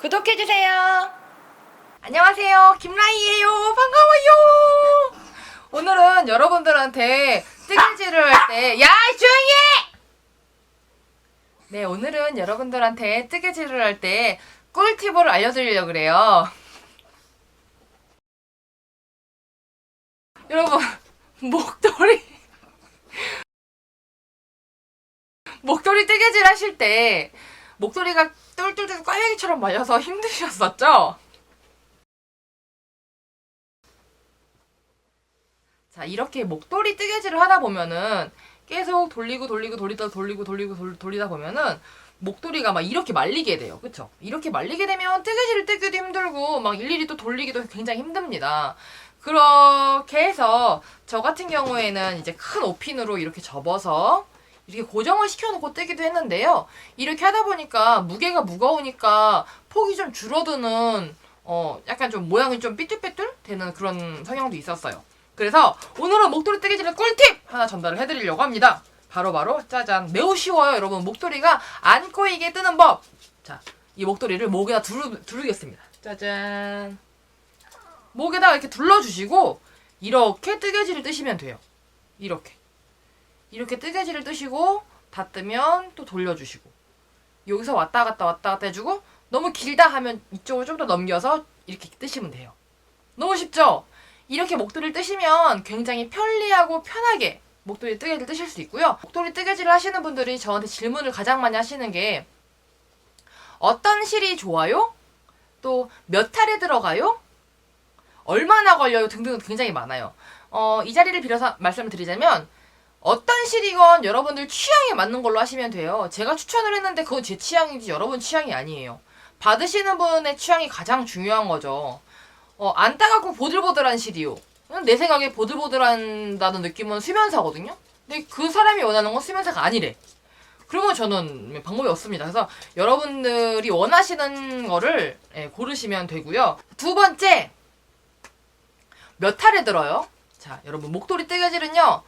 구독해주세요. 안녕하세요. 김라이예요. 반가워요. 오늘은 여러분들한테 뜨개질을 할 때, 야, 조용히 해! 네, 오늘은 여러분들한테 뜨개질을 할 때 꿀팁을 알려드리려고 그래요. 여러분, 목도리. 목도리 뜨개질 하실 때 목도리가 똘똘똘 꽈배기처럼 말려서 힘드셨었죠? 자, 이렇게 목도리 뜨개질을 하다 보면은 계속 돌리고 돌리고 돌리다 돌리고 돌리고 돌, 돌리다 보면은 목도리가 막 이렇게 말리게 돼요. 그쵸? 이렇게 말리게 되면 뜨개질을 뜨기도 힘들고 막 일일이 또 돌리기도 굉장히 힘듭니다. 그렇게 해서 저 같은 경우에는 이제 큰 오핀으로 이렇게 접어서 이렇게 고정을 시켜놓고 뜨기도 했는데요. 이렇게 하다 보니까 무게가 무거우니까 폭이 좀 줄어드는 어 약간 좀 모양이 좀 삐뚤빼뚤 되는 그런 성향도 있었어요. 그래서 오늘은 목도리 뜨개질의 꿀팁 하나 전달을 해드리려고 합니다. 바로바로 짜잔 매우 쉬워요 여러분 목도리가 안 꼬이게 뜨는 법. 자 이 목도리를 목에다 두르, 두르겠습니다. 짜잔 목에다가 이렇게 둘러주시고 이렇게 뜨개질을 뜨시면 돼요. 이렇게 이렇게 뜨개질을 뜨시고 다 뜨면 또 돌려주시고 여기서 왔다 갔다 왔다 갔다 해주고 너무 길다 하면 이쪽을 좀더 넘겨서 이렇게 뜨시면 돼요. 너무 쉽죠? 이렇게 목도리를 뜨시면 굉장히 편리하고 편하게 목도리 뜨개질 뜨실 수 있고요. 목도리 뜨개질을 하시는 분들이 저한테 질문을 가장 많이 하시는 게 어떤 실이 좋아요? 또 몇 탈에 들어가요? 얼마나 걸려요? 등등 굉장히 많아요. 어, 이 자리를 빌어서 말씀을 드리자면 어떤 실이건 여러분들 취향에 맞는 걸로 하시면 돼요. 제가 추천을 했는데 그건 제 취향이지 여러분 취향이 아니에요. 받으시는 분의 취향이 가장 중요한 거죠. 어, 안 따갑고 보들보들한 실이요. 내 생각에 보들보들한다는 느낌은 수면사거든요. 근데 그 사람이 원하는 건 수면사가 아니래. 그러면 저는 방법이 없습니다. 그래서 여러분들이 원하시는 거를 예, 고르시면 되고요. 두 번째, 몇 탈에 들어요? 자, 여러분 목도리 뜨개질은요.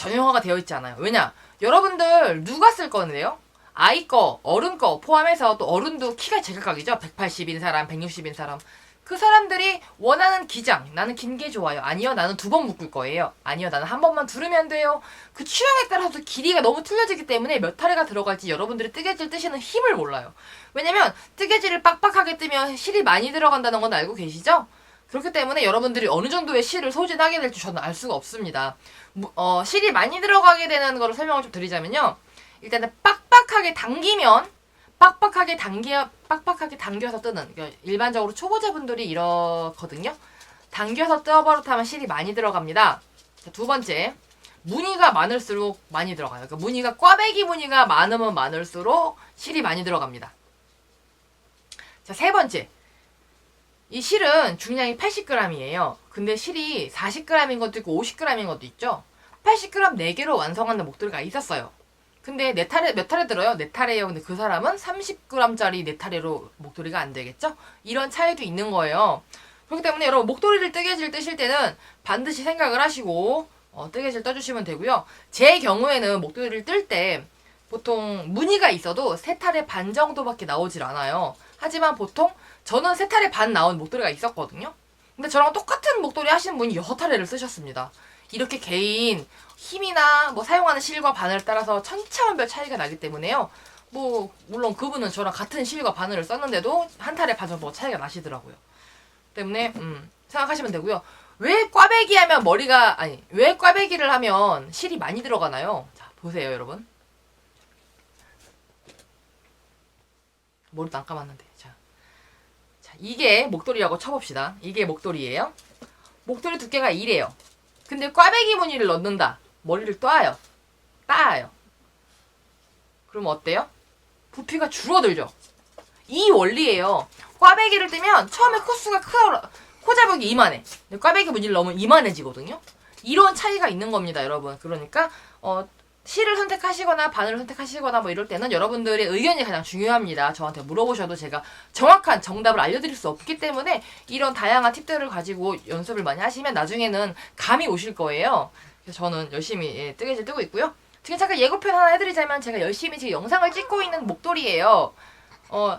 딱 전용화가 되어 있지 않아요. 왜냐? 여러분들 누가 쓸 건데요? 아이 거, 어른 거 포함해서 또 어른도 키가 제각각이죠. 180인 사람, 160인 사람. 그 사람들이 원하는 기장, 나는 긴 게 좋아요. 아니요, 나는 두 번 묶을 거예요. 아니요, 나는 한 번만 두르면 돼요. 그 취향에 따라서 길이가 너무 틀려지기 때문에 몇 타래가 들어갈지 여러분들이 뜨개질 뜨시는 힘을 몰라요. 왜냐면 뜨개질을 빡빡하게 뜨면 실이 많이 들어간다는 건 알고 계시죠? 그렇기 때문에 여러분들이 어느 정도의 실을 소진하게 될지 저는 알 수가 없습니다. 무- 어, 실이 많이 들어가게 되는 거를 설명을 좀 드리자면요. 일단은 빡빡하게 당기면 빡빡하게 당겨 빡빡하게 당겨서 뜨는 그러니까 일반적으로 초보자분들이 이렇거든요. 당겨서 떠버릇하면 실이 많이 들어갑니다. 자, 두 번째 무늬가 많을수록 많이 들어가요. 그러니까 무늬가 꽈배기 무늬가 많으면 많을수록 실이 많이 들어갑니다. 자, 세 번째. 이 실은 중량이 80g이에요. 근데 실이 40g인 것도 있고 50g인 것도 있죠. 80g 4개로 완성하는 목도리가 있었어요. 근데 네 탈에 몇 탈에 들어요? 네 탈에요. 근데 그 사람은 30g짜리 네 탈에로 목도리가 안 되겠죠? 이런 차이도 있는 거예요. 그렇기 때문에 여러분 목도리를 뜨개질 뜨실 때는 반드시 생각을 하시고 어, 뜨개질 떠주시면 되고요. 제 경우에는 목도리를 뜰 때 보통 무늬가 있어도 세 탈의 반 정도밖에 나오질 않아요. 하지만 보통 저는 세 탈의 반 나온 목도리가 있었거든요. 근데 저랑 똑같은 목도리 하시는 분이 여섯 탈에를 쓰셨습니다. 이렇게 개인 힘이나 뭐 사용하는 실과 바늘에 따라서 천차만별 차이가 나기 때문에요. 뭐 물론 그분은 저랑 같은 실과 바늘을 썼는데도 한 탈에 반 정도 차이가 나시더라고요. 때문에 음, 생각하시면 되고요. 왜 꽈배기 하면 머리가 아니 왜 꽈배기를 하면 실이 많이 들어가나요? 자 보세요 여러분. 머리도 안 감았는데 자, 자 이게 목도리라고 쳐봅시다. 이게 목도리예요. 목도리 두께가 이래요. 근데 꽈배기 무늬를 넣는다. 머리를 떠요. 따요. 그럼 어때요? 부피가 줄어들죠. 이 원리예요. 꽈배기를 뜨면 처음에 코수가 커, 코 자국이 이만해. 꽈배기 무늬를 넣으면 이만해지거든요. 이런 차이가 있는 겁니다, 여러분. 그러니까 어, 실을 선택하시거나 바늘을 선택하시거나 뭐 이럴 때는 여러분들의 의견이 가장 중요합니다. 저한테 물어보셔도 제가 정확한 정답을 알려드릴 수 없기 때문에 이런 다양한 팁들을 가지고 연습을 많이 하시면 나중에는 감이 오실 거예요. 그래서 저는 열심히 예, 뜨개질 뜨고 있고요. 지금 잠깐 예고편 하나 해드리자면 제가 열심히 지금 영상을 찍고 있는 목도리예요. 어,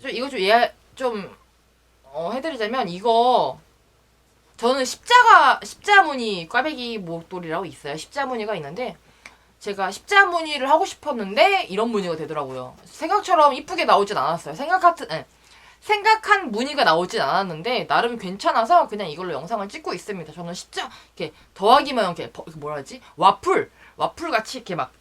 좀 이거 좀 이해 좀 어, 해드리자면 이거 저는 십자가 십자무늬 꽈배기 목도리라고 있어요. 십자무늬가 있는데 제가 십자 무늬를 하고 싶었는데 이런 무늬가 되더라고요. 생각처럼 이쁘게 나오진 않았어요. 생각 같은 예. 생각한 무늬가 나오진 않았는데 나름 괜찮아서 그냥 이걸로 영상을 찍고 있습니다. 저는 십자 이렇게 더하기만 이렇게 뭐라 하지 와플 와플 같이 이렇게 막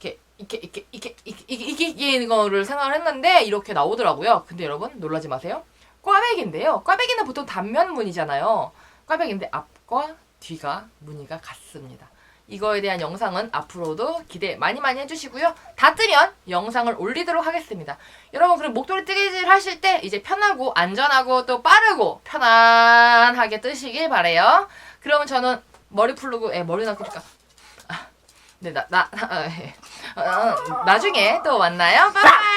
이렇게 이렇게 이렇게 이렇게 이렇게 이렇게, 거를 생각을 했는데 이렇게 나오더라고요. 근데 여러분 놀라지 마세요. 꽈배기인데요. 꽈배기는 보통 단면 무늬잖아요. 꽈배기인데 앞과 뒤가 무늬가 같습니다. 이거에 대한 영상은 앞으로도 기대 많이 많이 해주시고요. 다 뜨면 영상을 올리도록 하겠습니다. 여러분 그럼 목도리 뜨개질 하실 때 이제 편하고 안전하고 또 빠르고 편안하게 뜨시길 바래요. 그러면 저는 머리 풀르고 예, 머리 놔둘까? 아, 네, 나, 나, 아, 예. 어, 나중에 또 만나요. 빠빠이!